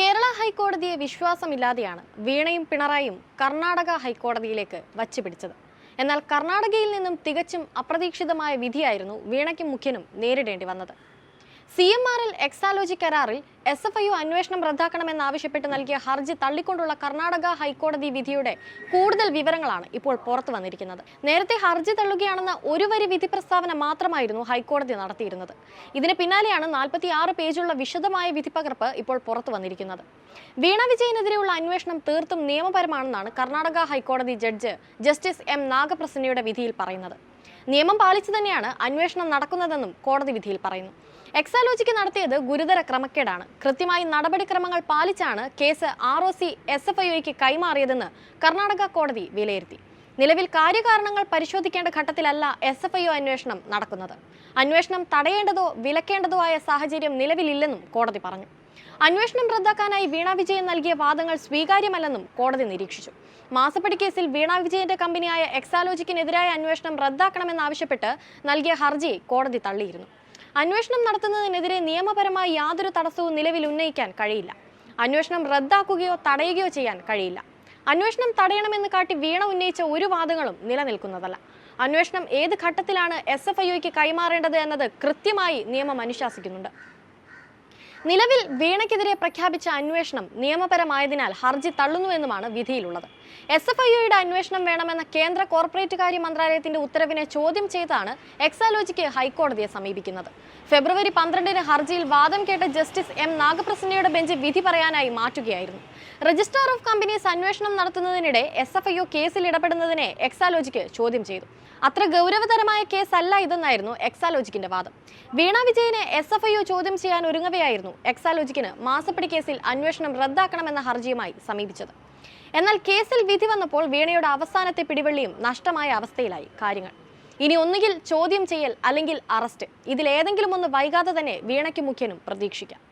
കേരള ഹൈക്കോടതിയെ വിശ്വാസമില്ലാതെയാണ് വീണയും പിണറായിയും കർണാടക ഹൈക്കോടതിയിലേക്ക് വച്ചുപിടിച്ചത്. എന്നാൽ കർണാടകയിൽ നിന്നും തികച്ചും അപ്രതീക്ഷിതമായ വിധിയായിരുന്നു വീണയ്ക്കും മുഖ്യനും നേരിടേണ്ടി വന്നത്. സി എം ആറിൽ എക്സാലോജി കരാറിൽ എസ് എഫ് ഐ യു അന്വേഷണം റദ്ദാക്കണമെന്നാവശ്യപ്പെട്ട് നൽകിയ ഹർജി തള്ളിക്കൊണ്ടുള്ള കർണാടക ഹൈക്കോടതി വിധിയുടെ കൂടുതൽ വിവരങ്ങളാണ് ഇപ്പോൾ പുറത്തു വന്നിരിക്കുന്നത്. നേരത്തെ ഹർജി തള്ളുകയാണെന്ന ഒരു വരി വിധി പ്രസ്താവന മാത്രമായിരുന്നു ഹൈക്കോടതി നടത്തിയിരുന്നത്. ഇതിന് പിന്നാലെയാണ് നാൽപ്പത്തി ആറ് പേജുള്ള വിശദമായ വിധിപ്പകർപ്പ് ഇപ്പോൾ പുറത്തു വന്നിരിക്കുന്നത്. വീണ വിജയനെതിരെയുള്ള അന്വേഷണം തീർത്തും നിയമപരമാണെന്നാണ് കർണാടക ഹൈക്കോടതി ജഡ്ജ് ജസ്റ്റിസ് എം നാഗപ്രസന്നയുടെ വിധിയിൽ പറയുന്നത്. നിയമം പാലിച്ചു തന്നെയാണ് അന്വേഷണം നടക്കുന്നതെന്നും കോടതി വിധിയിൽ പറയുന്നു. എക്സാലോജിക്ക് നടത്തിയത് ഗുരുതര ക്രമക്കേടാണ്. കൃത്യമായി നടപടിക്രമങ്ങൾ പാലിച്ചാണ് case R O C S F ഐക്ക് കൈമാറിയതെന്ന് കർണാടക കോടതി വിലയിരുത്തി. നിലവിൽ കാര്യകാരണങ്ങൾ പരിശോധിക്കേണ്ട ഘട്ടത്തിലല്ല എസ് എഫ് ഐ അന്വേഷണം നടക്കുന്നത്. അന്വേഷണം തടയേണ്ടതോ വിലക്കേണ്ടതോ ആയ സാഹചര്യം നിലവിലില്ലെന്നും കോടതി പറഞ്ഞു. അന്വേഷണം റദ്ദാക്കാനായി വീണ വിജയൻ നൽകിയ വാദങ്ങൾ സ്വീകാര്യമല്ലെന്നും കോടതി നിരീക്ഷിച്ചു. മാസപ്പടി കേസിൽ വീണ വിജയന്റെ കമ്പനിയായ എക്സാലോജിക്കിനെതിരായ അന്വേഷണം റദ്ദാക്കണമെന്നാവശ്യപ്പെട്ട് നൽകിയ ഹർജി കോടതി തള്ളിയിരുന്നു. അന്വേഷണം നടത്തുന്നതിനെതിരെ നിയമപരമായി യാതൊരു തടസ്സവും നിലവിൽ ഉന്നയിക്കാൻ കഴിയില്ല. അന്വേഷണം റദ്ദാക്കുകയോ തടയുകയോ ചെയ്യാൻ കഴിയില്ല. അന്വേഷണം തടയണമെന്ന് കാട്ടി വീണ ഉന്നയിച്ച ഒരു വാദങ്ങളും നിലനിൽക്കുന്നതല്ല. അന്വേഷണം ഏത് ഘട്ടത്തിലാണ് എസ് എഫ് ഐക്ക് കൈമാറേണ്ടത് എന്നത് കൃത്യമായി നിയമം അനുശാസിക്കുന്നുണ്ട്. നിലവിൽ വീണയ്ക്കെതിരെ പ്രഖ്യാപിച്ച അന്വേഷണം നിയമപരമായതിനാൽ ഹർജി തള്ളുന്നുവെന്നുമാണ് വിധിയിലുള്ളത്. എസ് എഫ് ഐ ഒയുടെ അന്വേഷണം വേണമെന്ന കേന്ദ്ര കോർപ്പറേറ്റ് കാര്യ മന്ത്രാലയത്തിന്റെ ഉത്തരവിനെ ചോദ്യം ചെയ്താണ് എക്സാലോജിക്ക് ഹൈക്കോടതിയെ സമീപിക്കുന്നത്. ഫെബ്രുവരി പന്ത്രണ്ടിന് ഹർജിയിൽ വാദം കേട്ട ജസ്റ്റിസ് എം നാഗപ്രസന്നയുടെ ബെഞ്ച് വിധി പറയാനായി മാറ്റുകയായിരുന്നു. രജിസ്ട്രാർ ഓഫ് കമ്പനീസ് അന്വേഷണം നടത്തുന്നതിനിടെ എസ് എഫ് ഐ കേസിൽ ഇടപെടുന്നതിനെ എക്സാലോജിക്ക് ചോദ്യം ചെയ്തു. അത്ര ഗൗരവതരമായ കേസല്ല ഇതെന്നായിരുന്നു എക്സാലോജിക്കിന്റെ വാദം. വീണ വിജയനെ എസ് എഫ് ഐ ഒ ചോദ്യം ചെയ്യാൻ ഒരുങ്ങവെയായിരുന്നു എക്സാലോജിക്കിന് മാസപ്പടി കേസിൽ അന്വേഷണം റദ്ദാക്കണമെന്ന ഹർജിയുമായി സമീപിച്ചത്. എന്നാൽ കേസിൽ വിധി വന്നപ്പോൾ വീണയുടെ അവസാനത്തെ പിടിവള്ളിയും നഷ്ടമായ അവസ്ഥയിലായി. കാര്യങ്ങൾ. ഇനി ഒന്നുകിൽ ചോദ്യം ചെയ്യൽ അല്ലെങ്കിൽ അറസ്റ്റ്. ഇതിലേതെങ്കിലും ഒന്ന് വൈകാതെ തന്നെ വീണയ്ക്ക് മുഖ്യനും പ്രതീക്ഷിക്കാം.